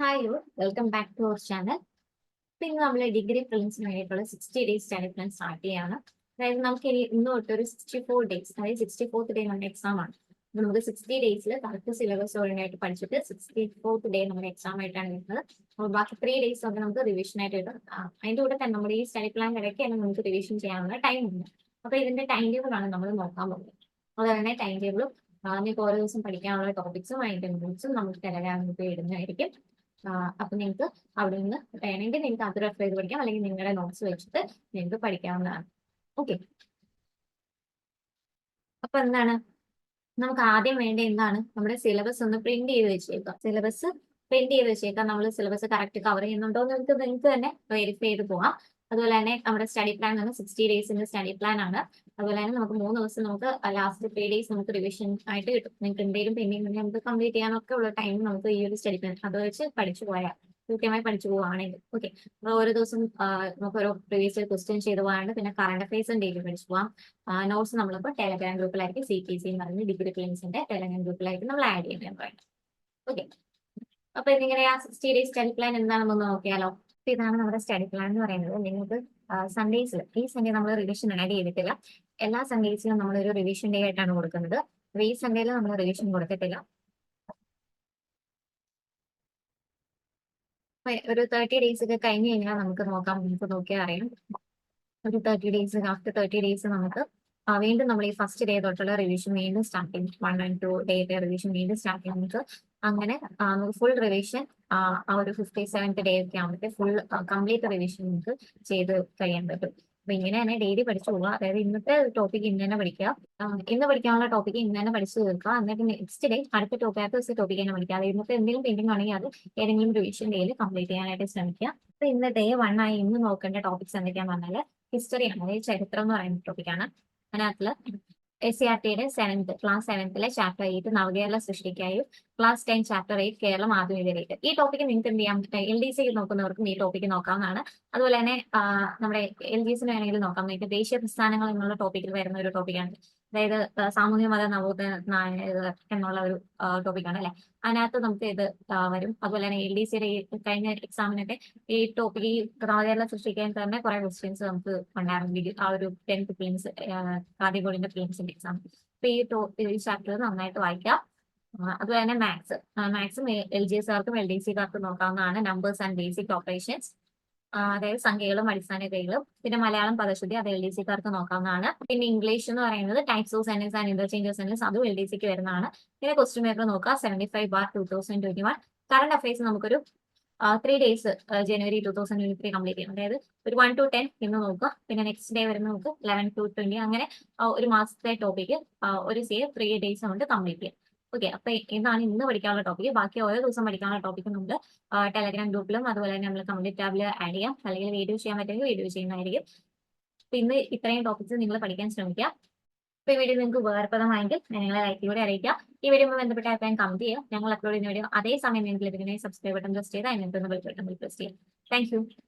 Hi you welcome back to our channel ഇന്ന് നമ്മൾ degree പ്രിലിംസിന് വേണ്ടിയിട്ടുള്ള sixty days study plan start ചെയ്യാണ്. അതായത് നമുക്ക് ഇനി ഇന്ന് തൊട്ട് ഒരു സിക്സ്റ്റി ഫോർ ഡേയ്സ് അതായത് സിക്സ്റ്റി ഫോർത്ത് ഡേ നമ്മുടെ എക്സാം ആണ്. നമുക്ക് സിക്സ്റ്റി ഡേയ്സിൽ കറക്റ്റ് സിലബസ് ഓറിയന്റായിട്ട് പഠിച്ചിട്ട് സിക്സ്റ്റി ഫോർത്ത് ഡേ നമ്മുടെ എക്സാം ആയിട്ടാണ് വരുന്നത്. അപ്പോൾ ബാക്കി ത്രീ ഡേയ്സ് ഒക്കെ നമുക്ക് റിവിഷൻ ആയിട്ട് കിട്ടും അതിന്റെ കൂടെ തന്നെ നമ്മുടെ ഈ സ്റ്റഡി പ്ലാൻ ഇടയ്ക്ക് തന്നെ നമുക്ക് റിവിഷൻ ചെയ്യാനുള്ള ടൈം ഉണ്ട്. അപ്പോൾ ഇതിന്റെ ടൈം ടേബിൾ ആണ് നമ്മൾ നോക്കാൻ പോകുന്നത്. അതുപോലെ തന്നെ ടൈം ടേബിളും നിങ്ങൾക്ക് ഓരോ ദിവസം പഠിക്കാനുള്ള ടോപ്പിക്സും അതിന്റെ നോട്ട്സും നമുക്ക് ടെലഗ്രാം ഗ്രൂപ്പിൽ ഇടുന്നതായിരിക്കും. അപ്പൊ നിങ്ങൾക്ക് അവിടെ നിന്ന് വേണമെങ്കിൽ നിങ്ങൾക്ക് അത് റെഫർ ചെയ്ത് പഠിക്കാം. അല്ലെങ്കിൽ നിങ്ങളുടെ നോട്ട്സ് വെച്ചിട്ട് നിങ്ങൾക്ക് പഠിക്കാവുന്നതാണ്. ഓക്കെ അപ്പൊ എന്താണ്? നമുക്ക് ആദ്യം വേണ്ട എന്താണ്? നമ്മുടെ സിലബസ് ഒന്ന് പ്രിന്റ് ചെയ്ത് വെച്ചേക്കാം. സിലബസ് പ്രിന്റ് ചെയ്ത് വെച്ചേക്കാം. നമ്മൾ സിലബസ് കറക്റ്റ് കവർ ചെയ്യുന്നുണ്ടോ എന്ന് നിങ്ങൾക്ക് നിങ്ങൾക്ക് തന്നെ വെരിഫൈ ചെയ്ത് പോകാം. അതുപോലെ തന്നെ നമ്മുടെ സ്റ്റഡി പ്ലാൻ സിക്സ്റ്റി ഡേയ്സിന്റെ സ്റ്റഡി പ്ലാൻ ആണ്. അതുപോലെ തന്നെ നമുക്ക് മൂന്ന് ദിവസം നമുക്ക് ലാസ്റ്റ് ത്രീ ഡേയ്സ് നമുക്ക് റിവിഷൻ ആയിട്ട് കിട്ടും. നിങ്ങൾക്ക് എന്തെങ്കിലും പെൻഡിങ് ഉണ്ടെങ്കിൽ നമുക്ക് കംപ്ലീറ്റ് ചെയ്യാനൊക്കെ ഉള്ള ടൈം നമുക്ക് ഈ ഒരു സ്റ്റഡി പ്ലാൻ അത് വെച്ച് പഠിച്ചു പോയാൽ കൃത്യമായി പഠിച്ചു പോവുകയാണെങ്കിൽ. ഓക്കെ അപ്പോൾ ഓരോ ദിവസം നമുക്ക് ഓരോ പ്രീവിയസ് ക്വസ്റ്റ്യൻ ചെയ്ത് പോകാണ്ട് പിന്നെ കറണ്ട് അഫയേഴ്സും ഡെയിലി പഠിച്ചു പോകാം നോട്ട്സ് നമ്മളിപ്പോൾ ടെലഗ്രാം ഗ്രൂപ്പിലായിരിക്കും സി ടി സി എന്ന് പറഞ്ഞ ഡിഗ്രി ക്ലിനിക്സിന്റെ ടെലഗ്രാം ഗ്രൂപ്പിലായിരിക്കും നമ്മൾ ആഡ് ചെയ്യാൻ പറയുന്നത്. ഓക്കെ അപ്പൊ ഇതിങ്ങനെ ആ സിക്സ്റ്റി ഡേയ്സ് സ്റ്റഡി പ്ലാൻ എന്താണെന്ന് നോക്കിയാലോ? ഇതാണ് നമ്മുടെ സ്റ്റഡി പ്ലാൻ എന്ന് പറയുന്നത്. നിങ്ങൾക്ക് സൺഡേസിൽ ഈ സൺഡേ നമ്മൾ റിവിഷൻ ആഡ് ചെയ്തിട്ടില്ല. എല്ലാ സൺഡേസിലും നമ്മൾ ഒരു റിവിഷൻ ഡേ ആയിട്ടാണ് കൊടുക്കുന്നത്. ഈ സൺഡേയിൽ നമ്മൾ റിവിഷൻ കൊടുത്തിട്ടില്ല ഒരു തേർട്ടി ഡേയ്സ് ഒക്കെ കഴിഞ്ഞ് കഴിഞ്ഞാൽ നമുക്ക് നോക്കാം നമുക്ക് നോക്കിയാൽ അറിയാം. ഒരു thirty days after thirty days നമുക്ക് വീണ്ടും നമ്മൾ ഈ ഫസ്റ്റ് ഡേ തൊട്ടുള്ള റിവിഷൻ വീണ്ടും സ്റ്റാർട്ട് ചെയ്യും. One and two day revision വീണ്ടും സ്റ്റാർട്ട് ചെയ്യും. നമുക്ക് അങ്ങനെ ഫുൾ റിവിഷൻ ആ ഒരു ഫിഫ്റ്റി സെവൻത് ഡേ ഒക്കെ ആകുമ്പോഴത്തെ ഫുൾ കംപ്ലീറ്റ് റിവിഷൻ നമുക്ക് ചെയ്ത് കഴിയാൻ പറ്റും. അപ്പൊ ഇങ്ങനെ തന്നെ ഡെയിലി പഠിച്ചു പോവുക. അതായത് ഇന്നത്തെ ടോപ്പിക് ഇന്ന് തന്നെ പഠിക്കുക. ഇന്ന് പഠിക്കാനുള്ള ടോപ്പിക് ഇന്ന് തന്നെ പഠിച്ചു തീർക്കുക. എന്നിട്ട് നെക്സ്റ്റ് ഡേ അടുത്ത ടോപ്പിക് അടുത്ത ദിവസത്തെ ടോപ്പിക് തന്നെ പഠിക്കുക. അതായത് ഇന്നത്തെ എന്തെങ്കിലും പെയിന്റിംഗ് ആണെങ്കിൽ അത് ഏതെങ്കിലും റിവിഷൻ ഡേയിൽ കംപ്ലീറ്റ് ചെയ്യാനായിട്ട് ശ്രമിക്കുക. അപ്പൊ ഇന്ന് ഡേ വൺ ആയി ഇന്ന് നോക്കേണ്ട ടോപ്പിക്സ് എന്തൊക്കെയാന്ന് പറഞ്ഞാൽ ഹിസ്റ്ററിയാണ് അതായത് ചരിത്രം എന്ന് പറയുന്ന ടോപ്പിക്കാണ് അതിനകത്ത് എസ് സി ആർ ടിയുടെ സെവൻത്ത് ക്ലാസ് സെവൻത്തിലെ chapter eight Navakerala സൃഷ്ടിക്കായും class ten chapter eight Kerala ആധുനികതയിലേക്ക് ഈ ടോപ്പിക്ക് നിങ്ങൾക്ക് എന്ത് ചെയ്യാം? എൽ ഡി സി നോക്കുന്നവർക്കും ഈ ടോപ്പിക്ക് നോക്കാവുന്നതാണ്. അതുപോലെ തന്നെ നമ്മുടെ എൽ ഡി സിന് വേണമെങ്കിൽ നോക്കാം. നിങ്ങൾക്ക് ദേശീയ പ്രസ്ഥാനങ്ങൾ എന്നുള്ള ടോപ്പിക്കിൽ വരുന്ന ഒരു ടോപ്പിക്കാണ് അതായത് സാമൂഹ്യ മത നവോദയ എന്നുള്ള ഒരു ടോപ്പിക്കാണ് അല്ലെ? അതിനകത്ത് നമുക്ക് ഇത് വരും. അതുപോലെ തന്നെ എൽ ഡി സിയുടെ കഴിഞ്ഞ എക്സാമിനൊക്കെ ഈ ടോപ്പിക് ഈ നവകേരള സൃഷ്ടിക്കാൻ തന്നെ കുറെ ക്വസ്റ്റ്യൻസ് നമുക്ക് ഉണ്ടായിരുന്നു ആ ഒരു ടെൻത്ത് ഫിലിംസ് ബോർഡിന്റെ ഫിലിംസിന്റെ എക്സാം അപ്പൊ ഈ ചാപ്റ്റർ നന്നായിട്ട് വായിക്കാം. അതുപോലെ തന്നെ മാത്സ് മാത്സും എൽ ജി എസ് ആർക്കും എൽ ഡി സിക്കാർക്കും നോക്കാവുന്നതാണ് നമ്പേഴ്സ് ആൻഡ് ബേസിക് ഓപ്പറേഷൻസ് അതായത് സംഖ്യകളും അടിസ്ഥാന കൈകളും പിന്നെ മലയാളം പദശുദ്ധി അത് എൽ ഡി സിക്കാർക്ക് നോക്കാവുന്നതാണ്. പിന്നെ ഇംഗ്ലീഷ് എന്ന് പറയുന്നത് types of sentence and interchange of sentence അതും എൽ ഡി സിക്ക് വരുന്നതാണ്. പിന്നെ ക്വസ്റ്റ്യൻ പേപ്പർ നോക്കുക. Seventy five bar two thousand twenty one current affairs നമുക്കൊരു ത്രീ ഡേയ്സ് ജനുവരി two thousand twenty three complete ചെയ്യണം. അതായത് ഒരു വൺ ടു ടെൻ ഇന്ന് നോക്കുക. പിന്നെ നെക്സ്റ്റ് ഡേ വരുന്ന നമുക്ക് ലെവൻ ടു ട്വന്റി അങ്ങനെ ഒരു മാസത്തെ ടോപ്പിക്ക് ഒരു സി ത്രീ ഡേയ്സ് കൊണ്ട് കംപ്ലീറ്റ് ചെയ്യാം. ഓക്കെ അപ്പൊ ഇതാണ് ഇന്ന് പഠിക്കാനുള്ള ടോപ്പിക് ബാക്കി ഓരോ ദിവസം പഠിക്കാനുള്ള ടോപ്പിക്കും നമുക്ക് ടെലഗ്രാം ഗ്രൂപ്പിലും അതുപോലെ തന്നെ നമ്മൾ കമ്മ്യൂണിറ്റി ടാബിൽ ആഡ് ചെയ്യാം. അല്ലെങ്കിൽ വീഡിയോ ചെയ്യാൻ പറ്റുമെങ്കിൽ വീഡിയോ ചെയ്യുന്നതായിരിക്കും. അപ്പൊ ഇന്ന് ഇത്രയും ടോപ്പിക്സ് നിങ്ങൾ പഠിക്കാൻ ശ്രമിക്കുക. അപ്പൊ ഈ വീഡിയോ നിങ്ങൾക്ക് ഉപകാരപ്രദമായെങ്കിൽ നിങ്ങളെ ലൈക്കിലൂടെ അറിയിക്കുക ഈ വീഡിയോ ബന്ധപ്പെട്ട അഭിപ്രായം കമന്റ് ചെയ്യുക ഞങ്ങൾ അപ്ലോഡ് ചെയ്യുന്ന വീഡിയോ അതേ സമയം നിങ്ങൾക്ക് ലഭിക്കുന്ന സബ്സ്ക്രൈബ് ബട്ടൺ പ്രസ് ചെയ്ത് അതിനകത്ത് ബെൽ ബട്ടൺ പ്രസ് ചെയ്യുക താങ്ക്